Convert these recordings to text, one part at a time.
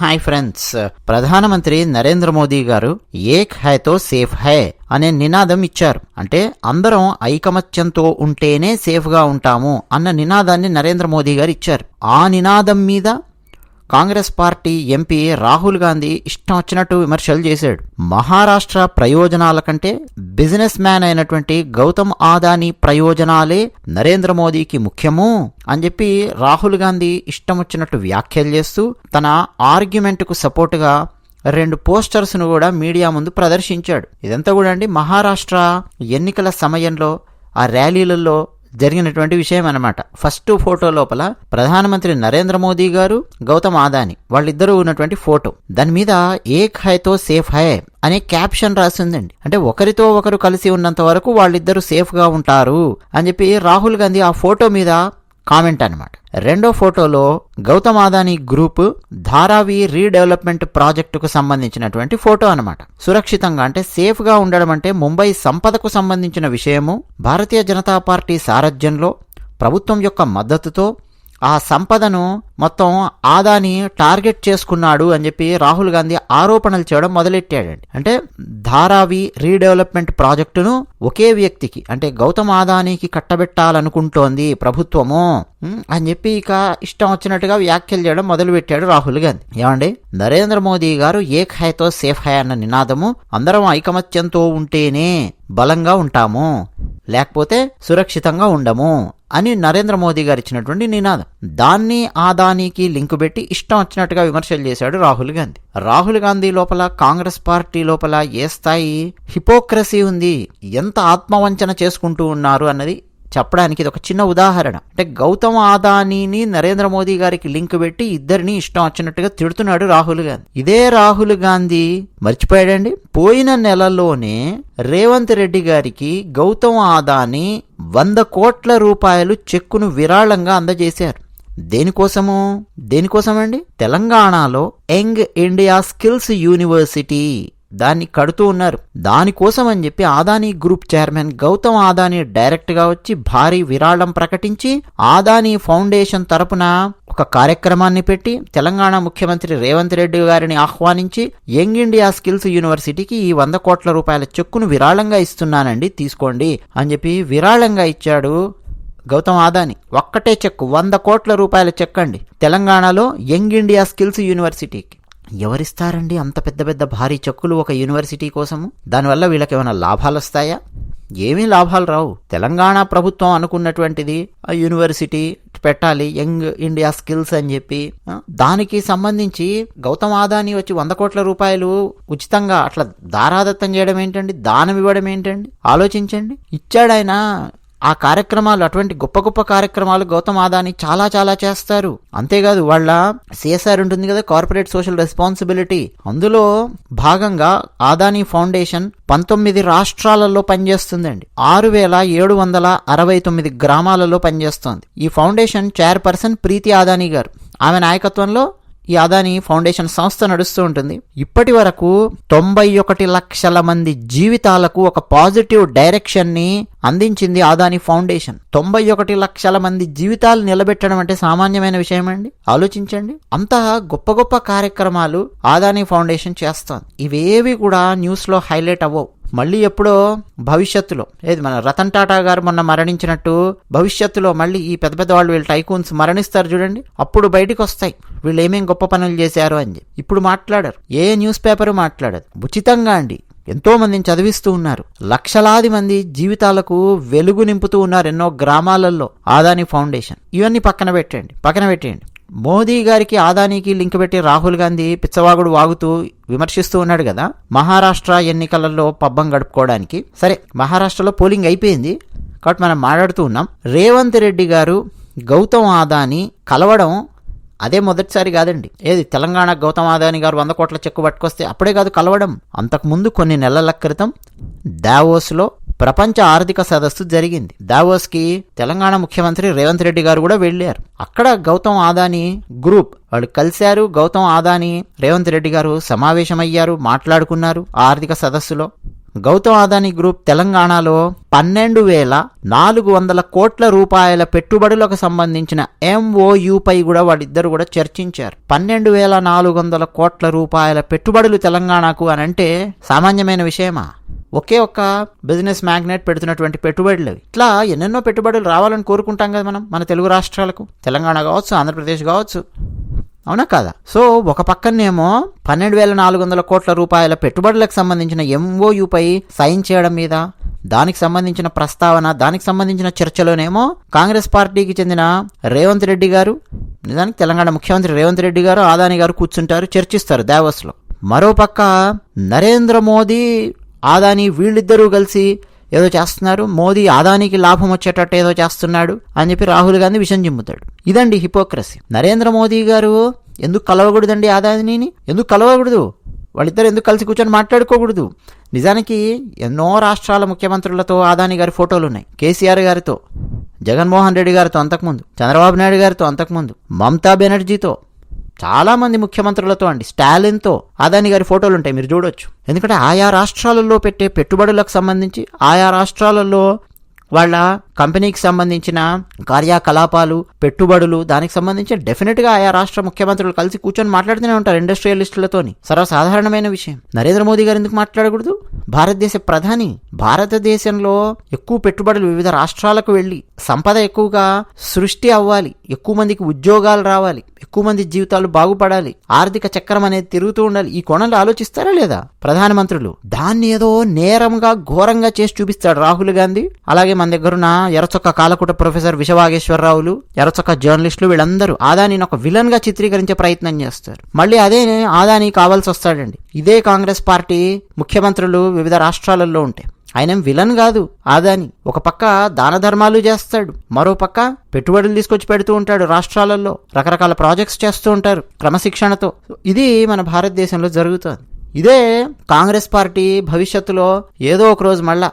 Hi friends ప్రధానమంత్రి నరేంద్ర మోదీ గారు ఏక్ హైతో సేఫ్ హై అనే నినాదం ఇచ్చారు. అంటే అందరం ఐకమత్యంతో ఉంటేనే సేఫ్గా ఉంటాము అన్న నినాదాన్ని నరేంద్ర మోదీ గారు ఇచ్చారు. ఆ నినాదం మీద కాంగ్రెస్ పార్టీ ఎంపీ రాహుల్ గాంధీ ఇష్టం వచ్చినట్టు విమర్శలు చేశాడు. మహారాష్ట్ర ప్రయోజనాల కంటే బిజినెస్ మ్యాన్ అయినటువంటి గౌతమ్ ఆదానీ ప్రయోజనాలే నరేంద్ర మోదీకి ముఖ్యము అని చెప్పి రాహుల్ గాంధీ ఇష్టం వచ్చినట్టు వ్యాఖ్యలు చేస్తూ తన ఆర్గ్యుమెంట్కు సపోర్టుగా రెండు పోస్టర్స్ను కూడా మీడియా ముందు ప్రదర్శించాడు. ఇదంతా కూడా అండి మహారాష్ట్ర ఎన్నికల సమయంలో ఆ ర్యాలీలలో జరిగినటువంటి విషయం అనమాట ఫస్ట్ ఫోటో లోపల ప్రధానమంత్రి నరేంద్ర మోదీ గారు గౌతమ్ ఆదాని వాళ్ళిద్దరూ ఉన్నటువంటి ఫోటో. దాని మీద ఏక్ హైతో సేఫ్ హై అనే క్యాప్షన్ రాసిందండి. అంటే ఒకరితో ఒకరు కలిసి ఉన్నంత వరకు వాళ్ళిద్దరూ సేఫ్గా ఉంటారు అని చెప్పి రాహుల్ గాంధీ ఆ ఫోటో మీద కామెంట్ అనమాట రెండో ఫోటోలో గౌతమ్ ఆదాని గ్రూప్ ధారావి రీడెవలప్మెంట్ ప్రాజెక్టుకు సంబంధించినటువంటి ఫోటో అనమాట సురక్షితంగా అంటే సేఫ్గా ఉండడం అంటే ముంబై సంపదకు సంబంధించిన విషయము భారతీయ జనతా పార్టీ సారథ్యంలో ప్రభుత్వం యొక్క మద్దతుతో ఆ సంపదను మొత్తం ఆదాని టార్గెట్ చేసుకున్నాడు అని చెప్పి రాహుల్ గాంధీ ఆరోపణలు చేయడం మొదలెట్టాడండి. అంటే ధారావి రీడెవలప్మెంట్ ప్రాజెక్టును ఒకే వ్యక్తికి అంటే గౌతమ్ ఆదానికి కట్టబెట్టాలనుకుంటోంది ప్రభుత్వము అని చెప్పి ఇక ఇష్టం వచ్చినట్టుగా వ్యాఖ్యలు చేయడం మొదలుపెట్టాడు రాహుల్ గాంధీ. ఏమండి? నరేంద్ర మోదీ గారు ఏక్ హైతో సేఫ్ హై అన్న నినాదము అందరం ఐకమత్యంతో ఉంటేనే బలంగా ఉంటాము లేకపోతే సురక్షితంగా ఉండము. అని నరేంద్ర మోదీ గారు ఇచ్చినటువంటి నినాదం. దాన్ని ఆదానికి లింకు పెట్టి ఇష్టం వచ్చినట్టుగా విమర్శలు చేశాడు రాహుల్ గాంధీ. రాహుల్ గాంధీ లోపల కాంగ్రెస్ పార్టీ లోపల ఏ స్థాయి హిపోక్రసీ ఉంది ఎంత ఆత్మవంచన చేసుకుంటూ ఉన్నారు అన్నది చెప్పడానికి ఇది ఒక చిన్న ఉదాహరణ. అంటే గౌతమ్ ఆదానీని నరేంద్ర మోదీ గారికి లింక్ పెట్టి ఇద్దరిని ఇష్టం వచ్చినట్టుగా తిడుతున్నాడు రాహుల్ గాంధీ. ఇదే రాహుల్ గాంధీ మర్చిపోయాడండి? పోయిన నెలలోనే రేవంత్ రెడ్డి గారికి గౌతమ్ ఆదాని వంద కోట్ల రూపాయలు చెక్కును విరాళంగా అందజేశారు. దేనికోసము? దేనికోసమండి? తెలంగాణలో యంగ్ ఇండియా స్కిల్స్ యూనివర్సిటీ దాన్ని కడుతూ ఉన్నారు. దానికోసం అని చెప్పి ఆదానీ గ్రూప్ చైర్మన్ గౌతమ్ ఆదానీ డైరెక్ట్గా వచ్చి భారీ విరాళం ప్రకటించి ఆదానీ ఫౌండేషన్ తరపున ఒక కార్యక్రమాన్ని పెట్టి తెలంగాణ ముఖ్యమంత్రి రేవంత్ రెడ్డి గారిని ఆహ్వానించి యంగ్ ఇండియా స్కిల్స్ యూనివర్సిటీకి ఈ వంద కోట్ల రూపాయల చెక్కును విరాళంగా ఇస్తున్నానండి తీసుకోండి అని చెప్పి విరాళంగా ఇచ్చాడు గౌతమ్ ఆదాని. ఒక్కటే చెక్కు వంద కోట్ల రూపాయల చెక్ అండి తెలంగాణలో యంగ్ ఇండియా స్కిల్స్ యూనివర్సిటీకి. ఎవరిస్తారండి అంత పెద్ద పెద్ద భారీ చెక్కులు ఒక యూనివర్సిటీ కోసము? దానివల్ల వీళ్ళకి ఏమైనా లాభాలు వస్తాయా ఏమీ లాభాలు రావు తెలంగాణ ప్రభుత్వం అనుకున్నటువంటిది ఆ యూనివర్సిటీ పెట్టాలి యంగ్ ఇండియా స్కిల్స్ అని చెప్పి. దానికి సంబంధించి గౌతమ్ ఆదాని వచ్చి వంద కోట్ల రూపాయలు ఉచితంగా అట్లా దారాదత్తం చేయడం ఏంటండి దానం ఇవ్వడం ఏంటండి ఆలోచించండి. ఇచ్చాడు ఆయన ఆ కార్యక్రమాలు అటువంటి గొప్ప గొప్ప కార్యక్రమాలు గౌతమ్ ఆదాని చాలా చాలా చేస్తారు. అంతేకాదు వాళ్ళ సిఎస్ఆర్ ఉంటుంది కదా కార్పొరేట్ సోషల్ రెస్పాన్సిబిలిటీ అందులో భాగంగా ఆదాని ఫౌండేషన్ పంతొమ్మిది రాష్ట్రాలలో పనిచేస్తుందండి. ఆరు వేల ఏడు వందల అరవై తొమ్మిది గ్రామాలలో పనిచేస్తోంది. ఈ ఫౌండేషన్ చైర్పర్సన్ ప్రీతి ఆదాని గారు. ఆమె నాయకత్వంలో ఈ అదాని ఫౌండేషన్ సంస్థ నడుస్తూ ఉంటుంది. ఇప్పటి వరకు తొంభై ఒకటి లక్షల మంది జీవితాలకు ఒక పాజిటివ్ డైరెక్షన్ని అందించింది ఆదాని ఫౌండేషన్. తొంభై ఒకటి లక్షల మంది జీవితాలు నిలబెట్టడం అంటే సామాన్యమైన విషయం అండి? ఆలోచించండి. అంత గొప్ప గొప్ప కార్యక్రమాలు ఆదాని ఫౌండేషన్ చేస్తోంది. ఇవేవి కూడా న్యూస్లో హైలైట్ అవ్వవు. మళ్ళీ ఎప్పుడో భవిష్యత్తులో ఏది మన రతన్ టాటా గారు మొన్న మరణించినట్టు భవిష్యత్తులో మళ్ళీ ఈ పెద్ద పెద్ద వాళ్ళు వీళ్ళు టైకూన్స్ మరణిస్తారు చూడండి. అప్పుడు బయటికి వస్తాయి వీళ్ళు ఏమేం గొప్ప పనులు చేశారు అని ఇప్పుడు మాట్లాడారు. ఏ న్యూస్ పేపర్ మాట్లాడదు. ఉచితంగా అండి. ఎంతో మందిని చదివిస్తూ ఉన్నారు. లక్షలాది మంది జీవితాలకు వెలుగు నింపుతూ ఉన్నారు ఎన్నో గ్రామాలలో. ఆదాని ఫౌండేషన్. ఇవన్నీ పక్కన పెట్టండి పక్కన పెట్టేయండి. మోదీ గారికి ఆదానికి లింక్ పెట్టి రాహుల్ గాంధీ పిచ్చవాగుడు వాగుతూ విమర్శిస్తూ ఉన్నాడు కదా? మహారాష్ట్ర ఎన్నికలలో పబ్బం గడుపుకోవడానికి. సరే మహారాష్ట్రలో పోలింగ్ అయిపోయింది. కాబట్టి మనం మాట్లాడుతూ ఉన్నాం. రేవంత్ రెడ్డి గారు గౌతమ్ ఆదాని కలవడం అదే మొదటిసారి కాదండి. ఏది తెలంగాణ గౌతమ్ ఆదాని గారు వంద కోట్ల చెక్కు పట్టుకొస్తే అప్పుడే కాదు కలవడం. అంతకుముందు కొన్ని నెలల క్రితం దావోస్లో ప్రపంచ ఆర్థిక సదస్సు జరిగింది. దావోస్కి తెలంగాణ ముఖ్యమంత్రి రేవంత్ రెడ్డి గారు కూడా వెళ్ళారు. అక్కడ గౌతమ్ ఆదాని గ్రూప్ వాళ్ళు కలిశారు. గౌతమ్ ఆదాని రేవంత్ రెడ్డి గారు సమావేశమయ్యారు మాట్లాడుకున్నారు ఆర్థిక సదస్సులో. గౌతమ్ అదానీ గ్రూప్ తెలంగాణలో పన్నెండు వేల నాలుగు వందల కోట్ల రూపాయల పెట్టుబడులకు సంబంధించిన ఎంఓయుపై కూడా వాళ్ళిద్దరు కూడా చర్చించారు. పన్నెండు వేల నాలుగు వందల కోట్ల రూపాయల పెట్టుబడులు తెలంగాణకు అని అంటే సామాన్యమైన విషయమా? ఒకే ఒక్క బిజినెస్ మ్యాగ్నెట్ పెడుతున్నటువంటి పెట్టుబడులు. అవి. ఇట్లా ఎన్నెన్నో పెట్టుబడులు రావాలని కోరుకుంటాం కదా మనం మన తెలుగు రాష్ట్రాలకు. తెలంగాణ కావచ్చు ఆంధ్రప్రదేశ్ కావచ్చు. అవునా కాదా? సో ఒక పక్కనేమో పన్నెండు వేల నాలుగు వందల కోట్ల రూపాయల పెట్టుబడులకు సంబంధించిన ఎంఓయుపై సైన్ చేయడం మీద దానికి సంబంధించిన ప్రస్తావన దానికి సంబంధించిన చర్చలోనేమో కాంగ్రెస్ పార్టీకి చెందిన రేవంత్ రెడ్డి గారు నిజానికి తెలంగాణ ముఖ్యమంత్రి రేవంత్ రెడ్డి గారు ఆదాని గారు కూర్చుంటారు చర్చిస్తారు దావోస్లో మరోపక్క నరేంద్ర మోదీ ఆదాని వీళ్ళిద్దరూ కలిసి ఏదో చేస్తున్నారు. మోదీ ఆదానికి లాభం వచ్చేటట్టు ఏదో చేస్తున్నాడు అని చెప్పి రాహుల్ గాంధీ విషయం చిమ్ముతాడు ఇదండి హిపోక్రసీ. నరేంద్ర మోదీ గారు ఎందుకు కలవకూడదండి ఆదానిని? ఎందుకు కలవకూడదు? వాళ్ళిద్దరు ఎందుకు కలిసి కూర్చొని మాట్లాడుకోకూడదు? నిజానికి ఎన్నో రాష్ట్రాల ముఖ్యమంత్రులతో ఆదాని గారి ఫోటోలు ఉన్నాయి కేసీఆర్ గారితో జగన్మోహన్ రెడ్డి గారితో అంతకుముందు చంద్రబాబు నాయుడు గారితో అంతకుముందు మమతా బెనర్జీతో చాలామంది ముఖ్యమంత్రులతో అండి. స్టాలిన్తో అదాని గారి ఫోటోలు ఉంటాయి మీరు చూడొచ్చు. ఎందుకంటే ఆయా రాష్ట్రాలలో పెట్టే పెట్టుబడులకు సంబంధించి ఆయా రాష్ట్రాలలో వాళ్ళ కంపెనీకి సంబంధించిన కార్యకలాపాలు పెట్టుబడులు దానికి సంబంధించి డెఫినెట్గా ఆయా రాష్ట్ర ముఖ్యమంత్రులు కలిసి కూర్చొని మాట్లాడుతూనే ఉంటారు ఇండస్ట్రియలిస్టులతోని సర్వసాధారణమైన విషయం. నరేంద్ర మోదీ గారు ఎందుకు మాట్లాడకూడదు? భారతదేశ ప్రధాని భారతదేశంలో ఎక్కువ పెట్టుబడులు వివిధ రాష్ట్రాలకు వెళ్ళి సంపద ఎక్కువగా సృష్టి అవ్వాలి. ఎక్కువ మందికి ఉద్యోగాలు రావాలి. ఎక్కువ మంది జీవితాలు బాగుపడాలి. ఆర్థిక చక్రం అనేది తిరుగుతూ ఉండాలి. ఈ కోణంలో ఆలోచిస్తారా లేదా? ప్రధానమంత్రులు దాన్ని ఏదో నేరంగా ఘోరంగా చేసి చూపిస్తాడు రాహుల్ గాంధీ. అలాగే మన దగ్గరున్న ఎర్రచొక్క కాలకూట ప్రొఫెసర్ విషవాగేశ్వరరావులు ఎర్రచొక్క జర్నలిస్టులు వీళ్ళందరూ ఆదానిని ఒక విలన్గా చిత్రీకరించే ప్రయత్నం చేస్తారు. మళ్ళీ అదే ఆదాని కావాల్సి వస్తాడండి. ఇదే కాంగ్రెస్ పార్టీ ముఖ్యమంత్రులు వివిధ రాష్ట్రాలలో ఉంటాయి ఆయనేం విలన్ కాదు ఆదాని. ఒక పక్క దాన ధర్మాలు చేస్తాడు మరో పక్క పెట్టుబడులు తీసుకొచ్చి పెడుతూ ఉంటాడు రాష్ట్రాలలో రకరకాల ప్రాజెక్ట్స్ చేస్తూ ఉంటారు క్రమశిక్షణతో. ఇది మన భారతదేశంలో జరుగుతుంది. ఇదే కాంగ్రెస్ పార్టీ భవిష్యత్తులో ఏదో ఒక రోజు మళ్ళా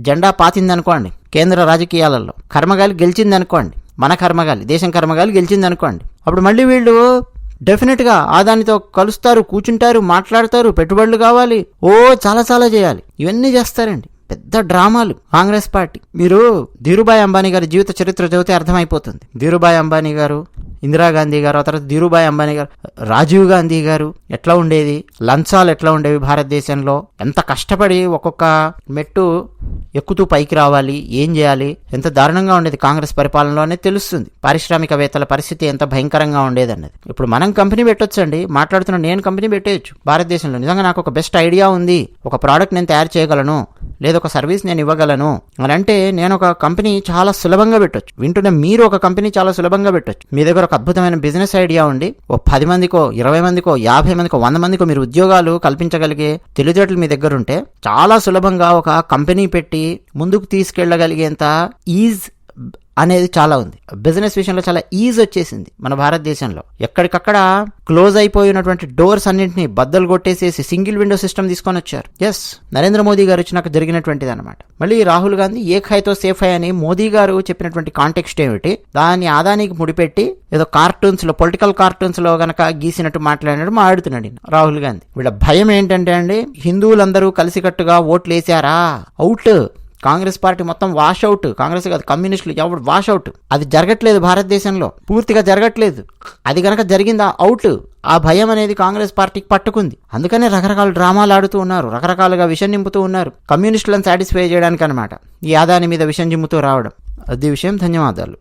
జెండా పాతిందనుకోండి. కేంద్ర రాజకీయాలలో కర్మగాలి గెలిచిందనుకోండి మన కర్మగాలి దేశం కర్మగాలి గెలిచిందనుకోండి అప్పుడు మళ్ళీ వీళ్ళు డెఫినెట్గా ఆదానితో కలుస్తారు కూర్చుంటారు మాట్లాడతారు పెట్టుబడులు కావాలి ఓ చాలా చాలా చేయాలి. ఇవన్నీ చేస్తారండి. పెద్ద డ్రామాలు. కాంగ్రెస్ పార్టీ. మీరు ధీరుభాయ్ అంబానీ గారి జీవిత చరిత్ర చదివితే అర్థమైపోతుంది. ధీరుభాయ్ అంబానీ గారు ఇందిరాగాంధీ గారు ఆ తర్వాత ధీరుభాయ్ అంబానీ గారు రాజీవ్ గాంధీ గారు ఎట్లా ఉండేది? లంచాలు ఎట్లా ఉండేవి భారతదేశంలో? ఎంత కష్టపడి ఒక్కొక్క మెట్టు ఎక్కుతూ పైకి రావాలి? ఏం చేయాలి? ఎంత దారుణంగా ఉండేది కాంగ్రెస్ పరిపాలనలో అనేది తెలుస్తుంది. పారిశ్రామికవేత్తల పరిస్థితి ఎంత భయంకరంగా ఉండేది అన్నది ఇప్పుడు మనం కంపెనీ పెట్టొచ్చండి. మాట్లాడుతున్న నేను కంపెనీ పెట్టేయచ్చు. భారతదేశంలో నిజంగా నాకు ఒక బెస్ట్ ఐడియా ఉంది. ఒక ప్రోడక్ట్ నేను తయారు చేయగలను. లేదా ఒక సర్వీస్ నేను ఇవ్వగలను. అని అంటే నేను ఒక కంపెనీ చాలా సులభంగా పెట్టొచ్చు. వింటున్న మీరు ఒక కంపెనీ చాలా సులభంగా పెట్టొచ్చు. మీ దగ్గర ఒక అద్భుతమైన బిజినెస్ ఐడియా ఉండి ఓ పది మందికో ఇరవై మందికో యాభై మందికో వంద మందికో మీరు ఉద్యోగాలు కల్పించగలిగే తెలివితేటలు మీ దగ్గర ఉంటే చాలా సులభంగా ఒక కంపెనీ పెట్టి ముందుకు తీసుకెళ్ళగలిగేంత ఈజ్ అనేది చాలా ఉంది. బిజినెస్ విషయంలో చాలా ఈజ్ వచ్చేసింది మన భారతదేశంలో. ఎక్కడికక్కడ క్లోజ్ అయిపోయినటువంటి డోర్స్ అన్నింటినీ బద్దలు కొట్టేసేసి సింగిల్ విండో సిస్టమ్ తీసుకొని వచ్చారు. ఎస్ నరేంద్ర మోదీ గారు వచ్చినాక జరిగినటువంటిది అనమాట మళ్ళీ రాహుల్ గాంధీ ఏ ఖైతో సేఫ్ హై అని మోదీ గారు చెప్పినటువంటి కాంటెక్స్ట్ ఏమిటి? దాన్ని ఆదానికి ముడిపెట్టి ఏదో కార్టూన్స్లో పొలిటికల్ కార్టూన్స్లో గనక గీసినట్టు మాట్లాడినట్టు మాట్లాడుతున్నాడు రాహుల్ గాంధీ. వీళ్ళ భయం ఏంటంటే అండి హిందువులందరూ కలిసికట్టుగా ఓట్లు వేసారా అవుట్ కాంగ్రెస్ పార్టీ మొత్తం వాష్ అవుట్. కాంగ్రెస్ కాదు కమ్యూనిస్టులు ఎవరు వాష్ అవుట్. అది జరగట్లేదు భారతదేశంలో. పూర్తిగా జరగట్లేదు. అది గనక జరిగిందా అవుట్. ఆ భయం అనేది కాంగ్రెస్ పార్టీకి పట్టుకుంది. అందుకనే రకరకాల డ్రామాలు ఆడుతూ ఉన్నారు రకరకాలుగా విషయం నింపుతూ ఉన్నారు కమ్యూనిస్టులను సాటిస్ఫై చేయడానికి అనమాట ఈ ఆదాని మీద విషయం జిమ్ముతూ రావడం. అది విషయం ధన్యవాదాలు.